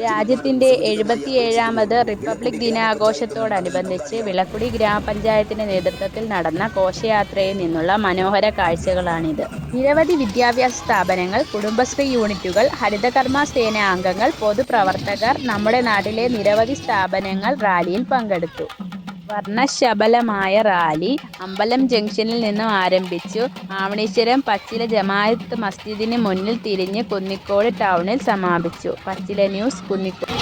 രാജ്യത്തിന്റെ എഴുപത്തിയേഴാമത് റിപ്പബ്ലിക് ദിനാഘോഷത്തോടനുബന്ധിച്ച് വിളക്കുടി ഗ്രാമപഞ്ചായത്തിന്റെ നേതൃത്വത്തിൽ നടന്ന ഘോഷയാത്രയിൽ നിന്നുള്ള മനോഹര കാഴ്ചകളാണിത്. നിരവധി വിദ്യാഭ്യാസ സ്ഥാപനങ്ങൾ, കുടുംബശ്രീ യൂണിറ്റുകൾ, ഹരിതകർമ്മ സേനാ അംഗങ്ങൾ, പൊതുപ്രവർത്തകർ, നമ്മുടെ നാട്ടിലെ നിരവധി സ്ഥാപനങ്ങൾ റാലിയിൽ പങ്കെടുത്തു. വർണശബളമായ റാലി അമ്പലം ജംഗ്ഷനിൽ നിന്നും ആരംഭിച്ചു. ആവണീശ്വരം പച്ചില ജമാഅത്ത് മസ്ജിദിന് മുന്നിൽ തിരിഞ്ഞ് കുന്നിക്കോട് ടൗണിൽ സമാപിച്ചു. പച്ചില ന്യൂസ് കുന്നിക്കോട്